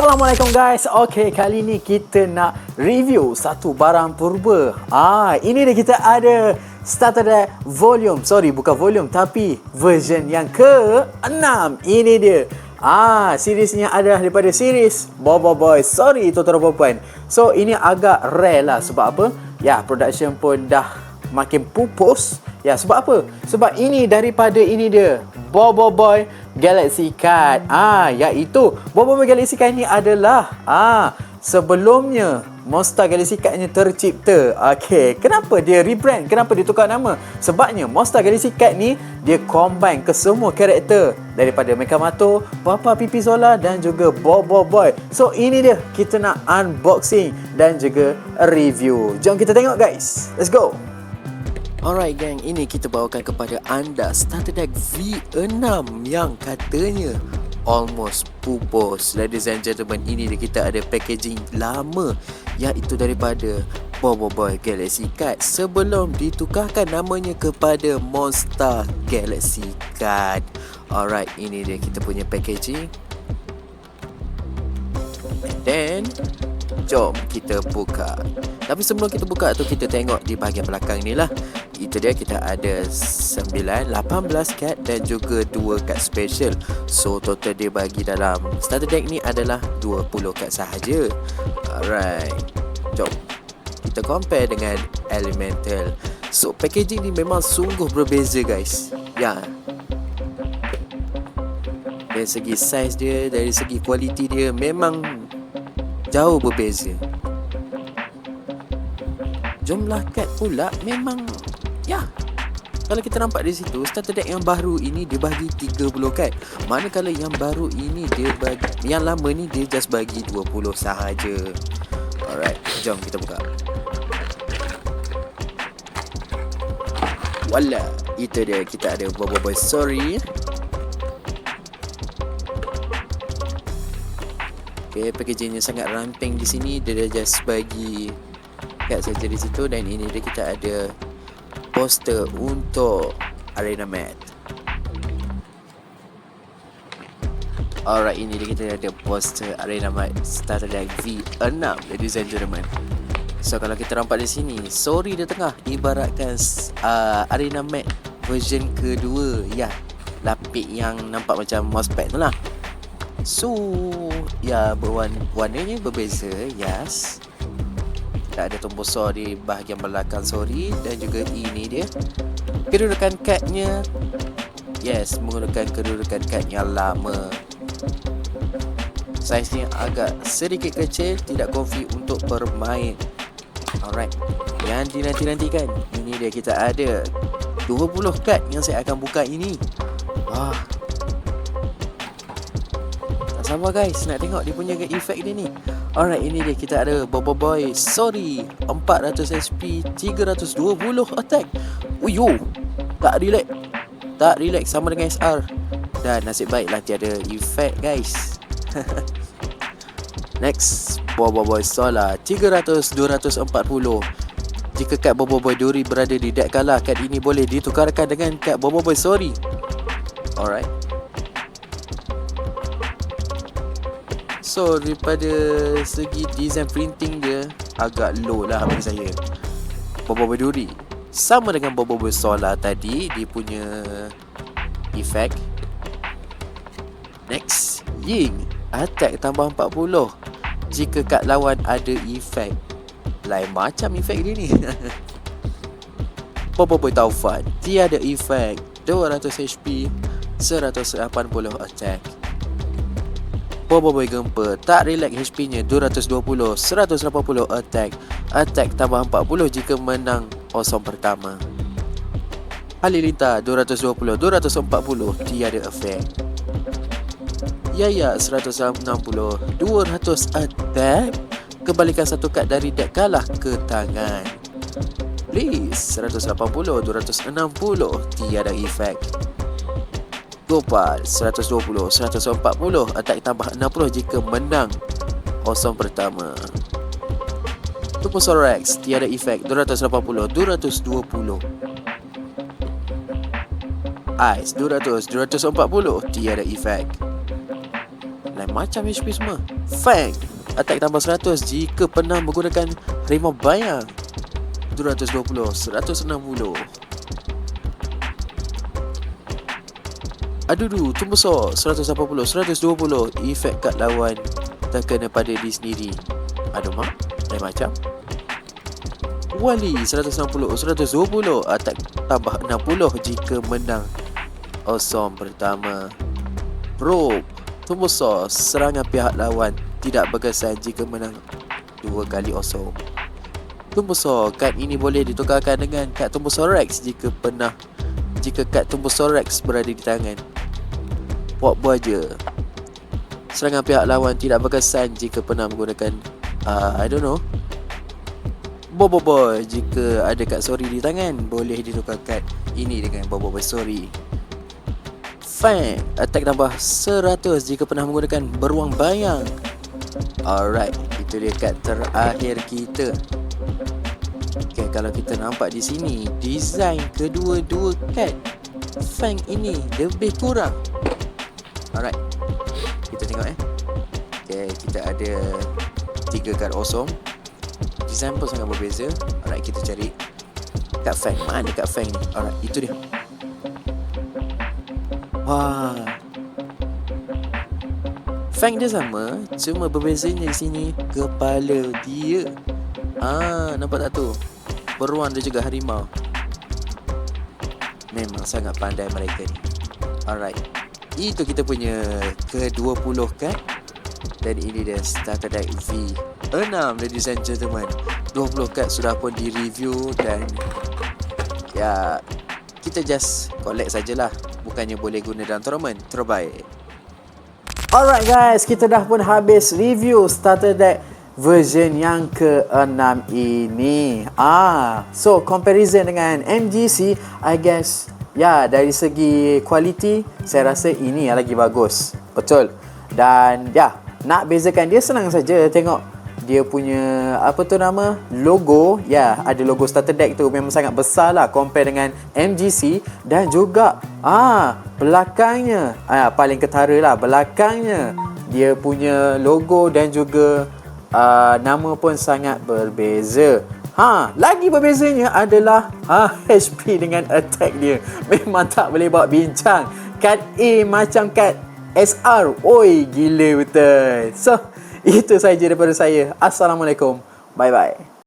Assalamualaikum guys. Okey, kali ni kita nak review satu barang purba. Ah, ini dia kita ada Starter Deck volume. Sorry, bukan volume tapi version yang ke-6. Ini dia. Ah, seriesnya adalah daripada series Bobo Boy. Sorry, Totoro Puan. So, ini agak rare lah. Sebab apa? Ya, production pun dah makin pupus. Ya, sebab apa? Sebab ini daripada ini dia. Bobo Boy Galaxy Card. Ah, iaitu Bobo Boy Galaxy Card ni adalah ah sebelumnya Monster Galaxy Card ni tercipta. Okey, kenapa dia rebrand? Kenapa dia tukar nama? Sebabnya Monster Galaxy Card ni dia combine ke semua karakter daripada Mekamato, Papa Pipi Zola dan juga Bobo Boy. So ini dia kita nak unboxing dan juga review. Jom kita tengok guys. Let's go. Alright gang, ini kita bawakan kepada anda Starter Deck V6 yang katanya almost pupus. Ladies and gentlemen, ini dia kita ada packaging lama Iaitu daripada Bobo Boy Galaxy Card. Sebelum ditukarkan namanya kepada Monster Galaxy Card. Alright, ini dia kita punya packaging. Then Jom kita buka. Tapi sebelum kita buka tu Kita tengok di bahagian belakang ni lah. Itu dia kita ada 9, 18 kad Dan juga 2 kad special. So total dia bagi dalam Starter deck ni adalah 20 kad sahaja. Alright. Jom Kita compare dengan Elemental. So packaging ni memang sungguh berbeza guys. Ya. Dari segi size dia, dari segi kualiti dia memang jauh berbeza. Jumlah kad pula memang ya. Kalau kita nampak di situ, starter deck yang baru ini dia bagi 30 kad. Manakala yang baru ini dia bagi yang lama ni dia just bagi 20 sahaja. Alright, jom kita buka. Wala, itu dia kita ada Bobo Boy Sorry. Okay, packagingnya sangat ramping di sini. Dia dah just bagi kad saja di situ dan ini dia kita ada poster untuk Arena Mat. Alright, ini dia kita ada poster Arena Mat Starter Deck V6, ladies and gentlemen. So kalau kita nampak di sini, sorry di tengah ibaratkan uh, Arena Mat version kedua. Ya, lapik yang nampak macam mousepad tu lah. So, ya warnanya berbeza, yes. Tak ada tombol saw di bahagian belakang sorry dan juga ini dia. Kedudukan kadnya yes, menggunakan kedudukan kad yang lama. Saiznya agak sedikit kecil, tidak konfi untuk bermain. Alright. Yang dinanti-nantikan, ini dia kita ada 20 kad yang saya akan buka ini. Wah, sabar guys nak tengok dia punya efek dia ni. Alright ini dia. Kita ada Bobo Boy. Sorry 400 SP 320 attack. Uyo Tak relax. Tak relax sama dengan SR Dan nasib baik lah tiada efek guys. Next Bobo Boy Solar 300 240 Jika kad Bobo Boy Duri berada di deck kalah Kad ini boleh ditukarkan dengan kad Bobo Boy Sorry. Alright So daripada segi design printing dia agak low lah bagi saya. Bobo berduri. Sama dengan Bobo bersolar tadi dia punya efek. Next, Ying attack tambah 40 jika kat lawan ada efek. Lain macam efek dia ni. Bobo Boy Taufan tiada efek 200 HP 180 attack Bobo Boy Gempa Tak relax HP nya 220 180 attack. Attack tambah 40 jika menang Awesome pertama. Halilintar 220 240 Tiada efek Yaya 160 200 attack. Kembalikan satu kad dari deck kalah ke tangan. Please 180 260 Tiada efek Gopal 120 140 attack tambah 60 jika menang kosong pertama. Tupusaur Rex tiada efek 280 220 Ice 200 240 tiada efek. Lain macam HP semua. Fang Attack tambah 100 jika pernah menggunakan harimau bayang 220 160 Adudu, tumbuh besar 180, 120 Efek kat lawan terkena pada diri sendiri. Aduh mak, lain macam. Wali 160, 120 Attack tambah 60 jika menang. Awesome pertama. Rope Tumbuh besar serangan pihak lawan Tidak berkesan jika menang Dua kali awesome. Tumbuh besar kad ini boleh ditukarkan dengan kad tumbuh besar Rex Jika pernah Jika kad tumbuh besar Rex berada di tangan Pop buaja Serangan pihak lawan tidak berkesan jika pernah menggunakan uh, I don't know Bobo Boy Jika ada kad sorry di tangan. Boleh ditukar kad ini dengan Bobo Boy sorry. Fang Attack tambah 100 jika pernah menggunakan beruang bayang. Alright Itu dia kad terakhir kita. Okay kalau kita nampak di sini Design kedua-dua kad. Fang ini lebih kurang Alright. Kita tengok eh. Okay kita ada Tiga kad awesome Design pun sangat berbeza. Alright kita cari Kad Fang Mana kad Fang ni? Alright itu dia. Wah. Fang dia sama Cuma berbezanya di sini Kepala dia. Ah, nampak tak tu? Beruang dia juga harimau. Memang sangat pandai mereka ni. Alright itu kita punya ke-20 kan? Dan ini dia starter deck V6 ladies and gentlemen. 20 kad sudah pun di review dan Ya Kita just collect sajalah. Bukannya boleh guna dalam tournament. Terbaik. Alright guys, kita dah pun habis review starter deck version yang ke-6 ini. Ah, so comparison dengan MGC, I guess Ya, dari segi kualiti, saya rasa ini yang lagi bagus. Betul. Dan ya, nak bezakan dia senang saja. Tengok dia punya apa tu nama logo ya ada logo starter deck tu memang sangat besar lah compare dengan MGC dan juga ah belakangnya ah paling ketara lah belakangnya dia punya logo dan juga uh, nama pun sangat berbeza Ha, lagi berbezanya adalah ha, HP dengan attack dia. Memang tak boleh bawa bincang. Kad A macam kad SR. Oi, gila betul. So, itu saja daripada saya. Assalamualaikum. Bye-bye.